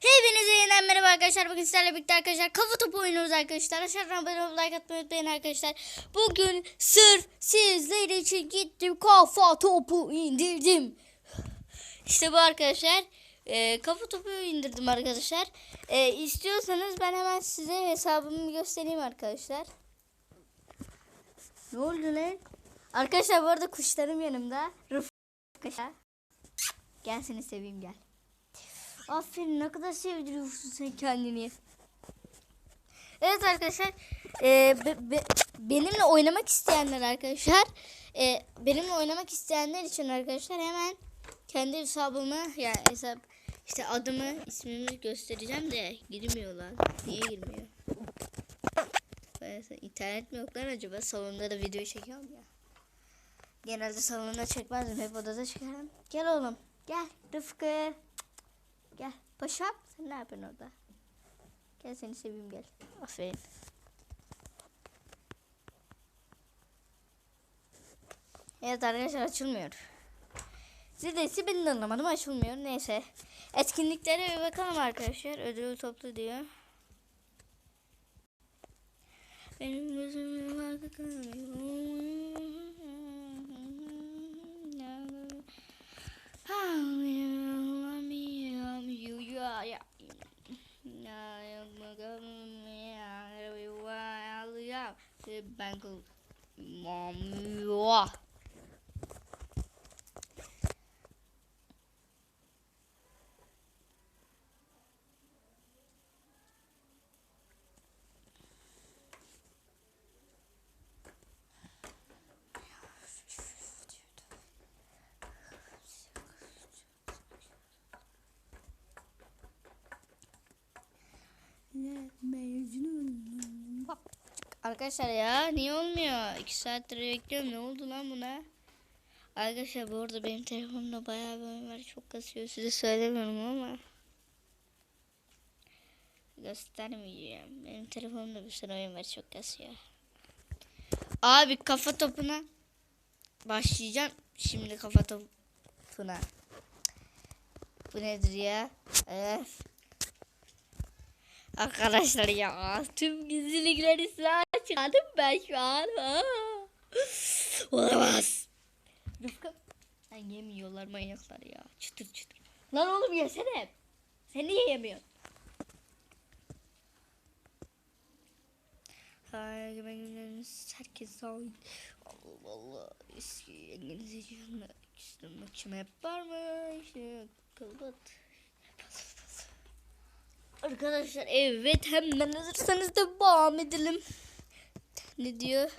Hepinize yeniden merhaba arkadaşlar. Bugün sizlerle birlikte arkadaşlar kafa topu oynuyoruz arkadaşlar. Aşağıdan abone olup like atmayı unutmayın arkadaşlar. Bugün sırf sizler için gittim kafa topu indirdim. İşte bu arkadaşlar. Ee, kafa topu indirdim arkadaşlar. Ee, istiyorsanız ben hemen size hesabımı göstereyim arkadaşlar. Ne oldu lan? Arkadaşlar bu arada kuşlarım yanımda. Rıfkı. Gel seni seveyim gel. Aferin ne kadar sevdiriyorsun sen kendini. Evet arkadaşlar e, be- be- benimle oynamak isteyenler arkadaşlar e, benimle oynamak isteyenler için arkadaşlar hemen kendi hesabımı yani hesap işte adımı ismimi göstereceğim de girmiyorlar. Niye girmiyor? Böyle internet mi yok lan acaba? Salonda da video çekiyorum ya. Genelde salonda çekmezdim. Hep odada çekerim. Gel oğlum. Gel Rıfkı. Gel. Paşam sen ne yapıyorsun orada? Gel seni seveyim gel. Aferin. Evet arkadaşlar açılmıyor. Zildesi ben de anlamadım açılmıyor. Neyse. Etkinliklere bir bakalım arkadaşlar. Ödülü toplu diyor. Benim gözüm var Ben Mom. Arkadaşlar ya niye olmuyor? 2 saattir bekliyorum. Ne oldu lan buna? Arkadaşlar bu arada benim telefonumda bayağı bir var. Çok kasıyor. Size söylemiyorum ama. Göstermeyeceğim. Benim telefonumda bir sürü oyun var. Çok kasıyor. Abi kafa topuna başlayacağım. Şimdi kafa topuna. Bu nedir ya? Evet. Arkadaşlar ya tüm gizlilikleri size açardım ben şu an. Aa. Olamaz. Rıfkı. Lan yemiyorlar manyaklar ya. Çıtır çıtır. Lan oğlum yesene. Sen niye yemiyorsun? Herkes. Allah Allah. Eski İngilizce canlı. İşte maçımı hep var mı? İşte kapat. Arkadaşlar evet hemen hazırsanız da devam edelim. Diyor?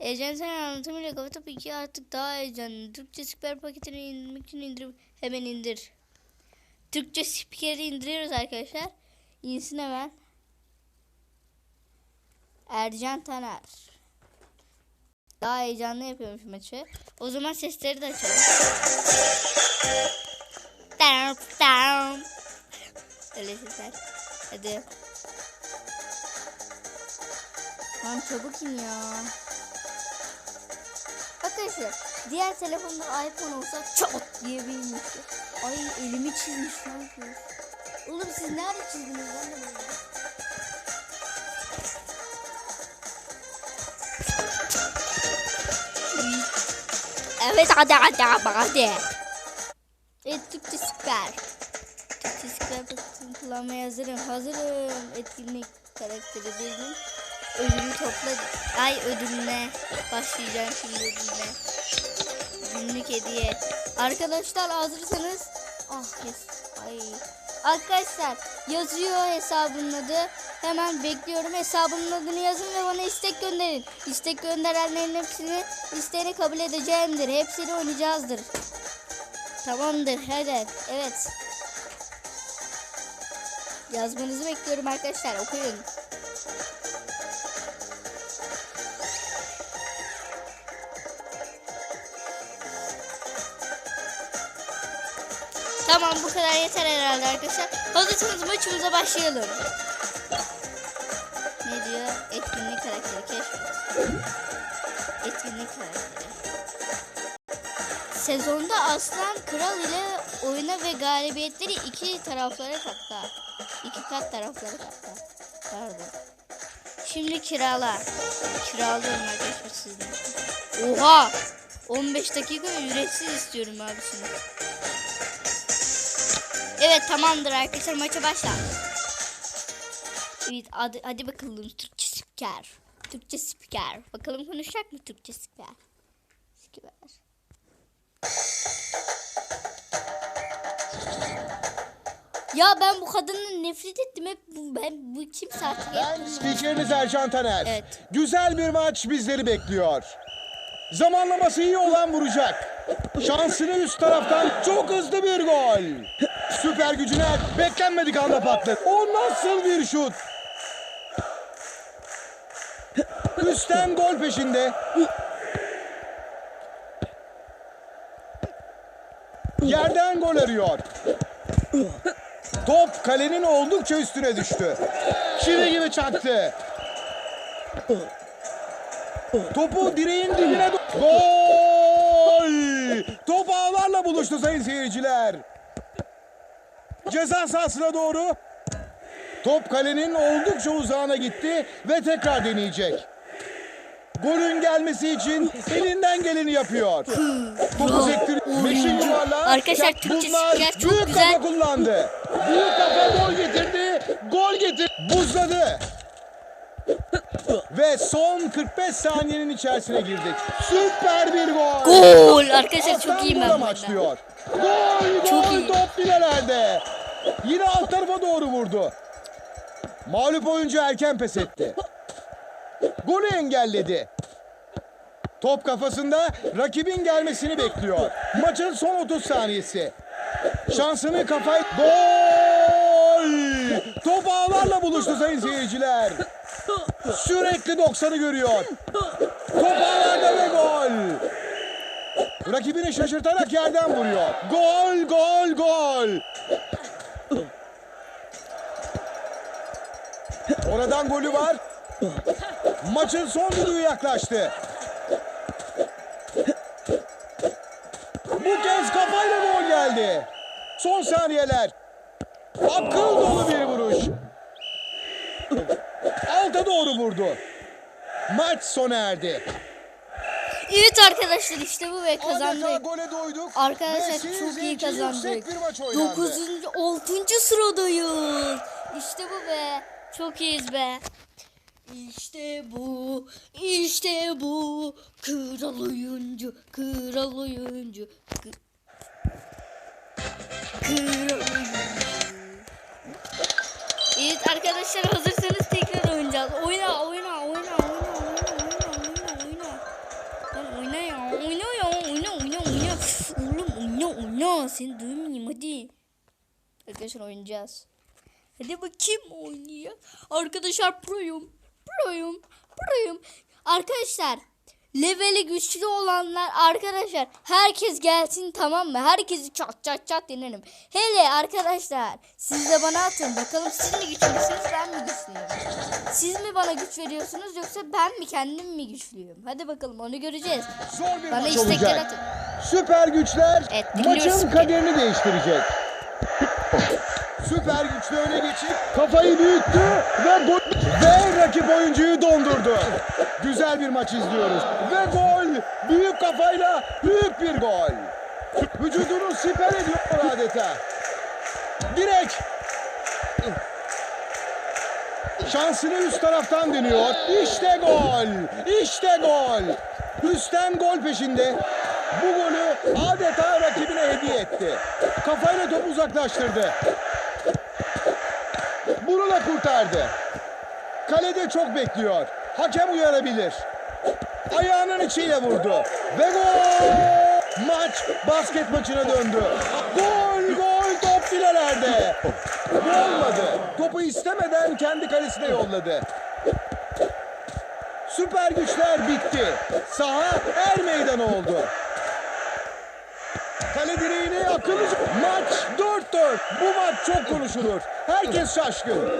Ejen sen anlatımıyla kafa topu 2 artık daha heyecanlı. Türkçe spiker paketini indirmek için indir hemen indir. Türkçe spikeri indiriyoruz arkadaşlar. İnsin hemen. Ercan Taner. Daha heyecanlı yapıyormuş maçı. O zaman sesleri de açalım. Öyle sesler. Hadi. Lan çabuk in ya. Arkadaşlar diğer telefonda iPhone olsa çat diye bir inmişti. Ay elimi çizmiş lan kız. Oğlum siz nerede çizdiniz böyle? Evet hadi hadi hadi. Evet Türkçe süper. Türkçe süper kullanmaya hazırım. Hazırım. Etkinlik karakteri benim. Ödülü topla. Ay ödülüne başlayacağım şimdi ödülüne. Günlük hediye. Arkadaşlar hazırsanız. Ah yes. Ay. Arkadaşlar yazıyor hesabının adı. Hemen bekliyorum hesabımın adını yazın ve bana istek gönderin. İstek gönderenlerin hepsini isteğini kabul edeceğimdir. Hepsini oynayacağızdır. Tamamdır. Hadi. Evet. Yazmanızı bekliyorum arkadaşlar. Okuyun. Tamam bu kadar yeter herhalde arkadaşlar. Hazırsanız maçımıza başlayalım. Ne diyor? Etkinlik karakteri keşfet. Etkinlik karakteri. sezonda Aslan Kral ile oyuna ve galibiyetleri iki taraflara katta. İki kat taraflara katta. Pardon. Şimdi kirala. Kiralıyorum arkadaşlar sizden. Oha! 15 dakika ücretsiz istiyorum abi şimdi. Evet tamamdır arkadaşlar maça başla. Evet hadi, hadi bakalım Türkçe spiker. Türkçe spiker. Bakalım konuşacak mı Türkçe spiker? Spiker. Ya ben bu kadından nefret ettim hep bu, ben bu kimse artık Ben yapmıyor. spikeriniz Ercan Taner. Evet. Güzel bir maç bizleri bekliyor. Zamanlaması iyi olan vuracak. Şansını üst taraftan çok hızlı bir gol. Süper gücüne beklenmedik anda patladı. O nasıl bir şut? Üstten gol peşinde. Yerden gol arıyor. Top kalenin oldukça üstüne düştü. Çivi gibi çaktı. Topu direğin dibine Gol! Top ağlarla buluştu sayın seyirciler. Ceza sahasına doğru. Top kalenin oldukça uzağına gitti ve tekrar deneyecek. Golün gelmesi için elinden geleni yapıyor. Topu sektir. Beşin yuvarlağı. Arkadaşlar, Türkçe spiker çok büyük güzel. kafa kullandı. Büyük kafa gol getirdi. Gol getir. Buzladı. Ve son 45 saniyenin içerisine girdik. Süper bir gol. Gol arkadaşlar çok Aslan iyiyim ben amaçlıyor. Gol, Çok gol, iyi. top filelerde. Yine alt tarafa doğru vurdu. Mağlup oyuncu erken pes etti. Golü engelledi. Top kafasında rakibin gelmesini bekliyor. Maçın son 30 saniyesi. Şansını kafay... Gol! Top ağlarla buluştu sayın seyirciler. Sürekli 90'ı görüyor. Top ağlarda ve gol. Rakibini şaşırtarak yerden vuruyor. Gol, gol, gol. Oradan golü var. Maçın son düdüğü yaklaştı. Bu kez kafayla gol geldi. Son saniyeler. Akıl dolu bir vuruş. Alta doğru vurdu. Maç sona erdi. Evet arkadaşlar işte bu ve kazandık. Arkadaşlar siz çok iyi kazandık. yüksek bir maç oynandı. 9. 6. sıradayız. İşte bu be. Çok iyiyiz be. İşte bu, işte bu. Kral oyuncu, kral oyuncu. Kral oyuncu. Evet arkadaşlar hazırsanız tekrar oynayacağız. Oyna, oyna, oyna, oyna, oyna. Seni duymayayım hadi. Arkadaşlar oynayacağız. Hadi bakayım oynayacağız. Arkadaşlar proyum, proyum, proyum. Arkadaşlar leveli güçlü olanlar arkadaşlar herkes gelsin tamam mı? Herkesi çat çat çat denerim. Hele arkadaşlar siz de bana atın bakalım siz mi güçlüsünüz ben mi güçlüyüm? Siz mi bana güç veriyorsunuz yoksa ben mi kendim mi güçlüyüm? Hadi bakalım onu göreceğiz. Zor bir Bana istekler atın. Süper güçler Evet, maçın kaderini değiştirecek. Süper güçlü öne geçip kafayı büyüttü ve ve rakip oyuncuyu dondurdu. Güzel bir maç izliyoruz. Ve gol büyük kafayla büyük bir gol. Vücudunu siper ediyor adeta. Direkt Şansını üst taraftan dönüyor. İşte gol. İşte gol. Üstten gol peşinde. Bu golü adeta rakibine hediye etti. Kafayla topu uzaklaştırdı. Bunu da kurtardı. Kalede çok bekliyor. Hakem uyarabilir. Ayağının içiyle vurdu. Ve gol! Maç basket maçına döndü. Gol gol top filelerde. Olmadı. Topu istemeden kendi kalesine yolladı. Süper güçler bitti. Saha er meydan oldu. Kale direğini akıllıca... Maç 4-4. Bu maç çok konuşulur. Herkes şaşkın.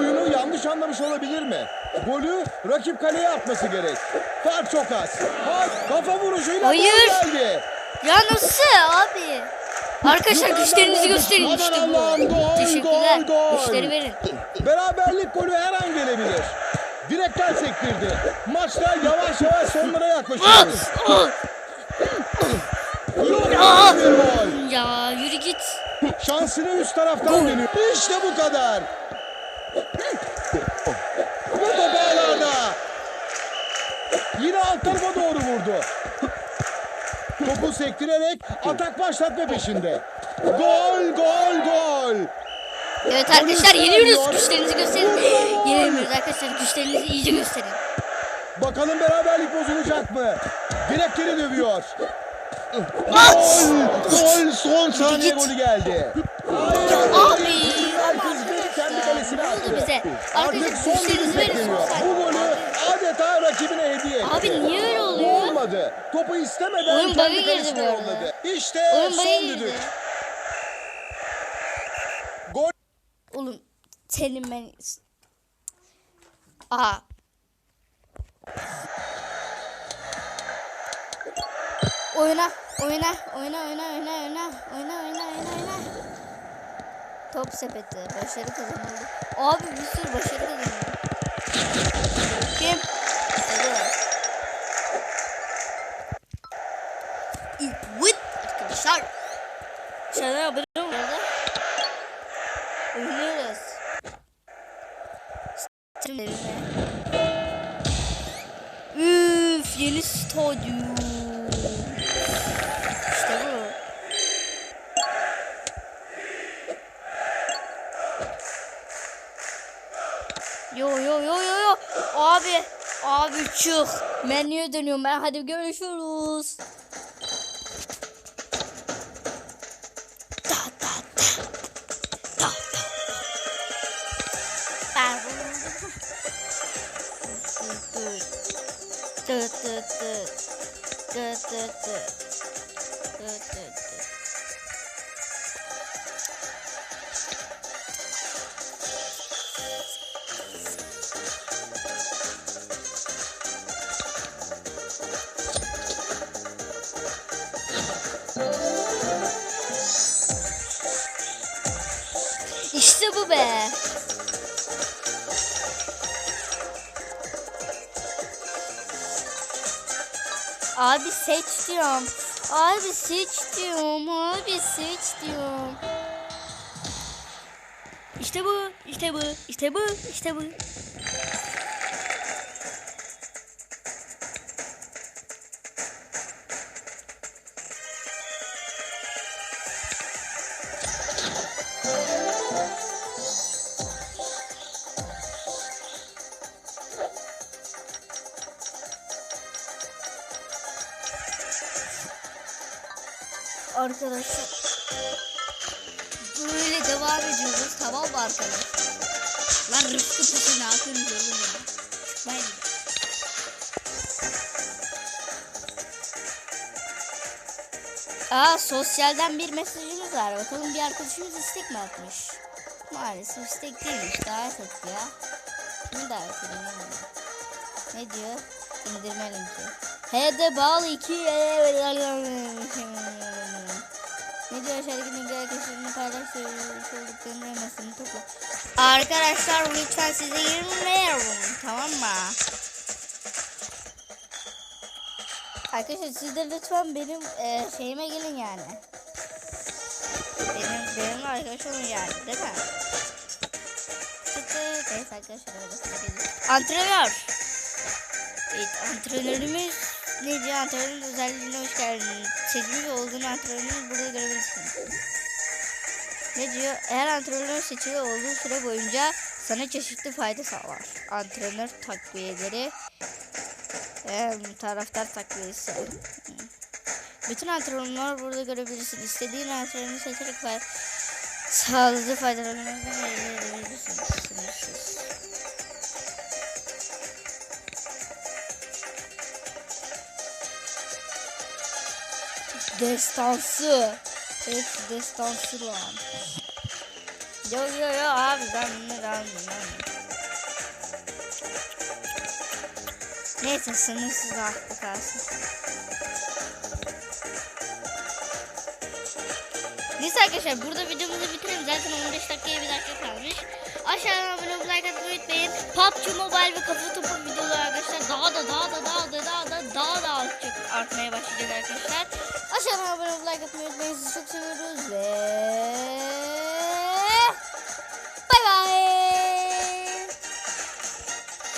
Oyunu yanlış anlamış olabilir mi? Golü rakip kaleye atması gerek. Fark çok az. Fark kafa vuruşuyla Hayır. geldi. Ya nasıl abi? Arkadaşlar güçlerinizi gösterin işte bu. Teşekkürler. Güçleri verin. Beraberlik golü her an gelebilir. Direkten sektirdi. Maçta yavaş yavaş sonlara yaklaşıyoruz. Ya yürü git. Şansını üst taraftan dönüyor. İşte bu kadar. Bu top ağlarda. Yine alt tarafa doğru vurdu. Topu sektirerek atak başlatma peşinde. Gol, gol, gol. Evet arkadaşlar yeniyoruz. Güçlerinizi gösterin. Yenemiyoruz arkadaşlar. Güçlerinizi iyice gösterin. Bakalım beraberlik bozulacak mı? Direkleri dövüyor. Gol, son saniye golü geldi. Abi. Bir kendi kalesine attı. bize? Artık Arkadaşlar son verin. bekleniyor. son saniye. Bu golü adeta rakibine hediye etti. Abi niye öyle Bu oluyor? olmadı. Topu istemeden Oyun kendi bug'a girdi kalesine bu arada. yolladı. İşte Oyun son düdük. Gol Oğlum senin ben... Aha. Oyna, oyna, oyna, oyna, oyna, oyna, oyna, oyna, oyna, oyna. Top sepeti, başarı kazanıldı. Abi bir sürü başarı kazanıldı. Kim? Evet arkadaşlar. Şöyle abone olun. Oynuyoruz. Üf yeni stadyum. Abi çık. Menüye dönüyorum ben. Hadi görüşürüz. Da da da. Da da. Ben Dı dı dı. Dı dı dı. Dı İşte bu be. Abi seç diyorum. Abi seç diyorum. Abi seç diyorum. İşte bu, işte bu, işte bu, işte bu. Arkadaşlar. Böyle devam ediyoruz. Tamam mı arkadaşlar? Lan Rıfkı Paşa ne yapıyorsunuz oğlum ya? Çıkmayın. Aa sosyalden bir mesajımız var. Bakalım bir arkadaşımız istek mi atmış? Maalesef istek değilmiş. Davet etti ya. Kimi davet edeyim? Ne diyor? İndirme linki. Hede bağlı 2 diyor aşağıdaki linkler arkadaşlarını paylaş olduklarını elmasını topla. Arkadaşlar lütfen size girmeyin tamam mı? Arkadaşlar siz de lütfen benim e, şeyime gelin yani. Benim benim arkadaş olun yani değil mi? Neyse arkadaşlar. Antrenör. Evet antrenörümüz ne diyor antrenörün özelliğine hoş geldin. Seçmiş olduğun antrenörü burada görebilirsin. Ne diyor? Eğer antrenör seçili olduğu süre boyunca sana çeşitli fayda sağlar. Antrenör takviyeleri e, taraftar takviyesi. Bütün antrenörler burada görebilirsin. İstediğin antrenörü seçerek fay sağladığı faydalarını görebilirsin. Destansı. Evet destansı lan. Yo yo yo abi ben bunu ben bunu. Neyse sınırsız rahatlık kalsın. Neyse arkadaşlar burada videomuzu bitirelim. Zaten 15 dakikaya bir dakika kalmış. Aşağıdan abone olup like atmayı unutmayın. PUBG Mobile ve kafa topu videoları arkadaşlar daha da daha da daha da daha da daha da artmaya başlayacak arkadaşlar. Aşağıdan abone olmayı, like atmayı unutmayın. Sizi çok seviyoruz ve...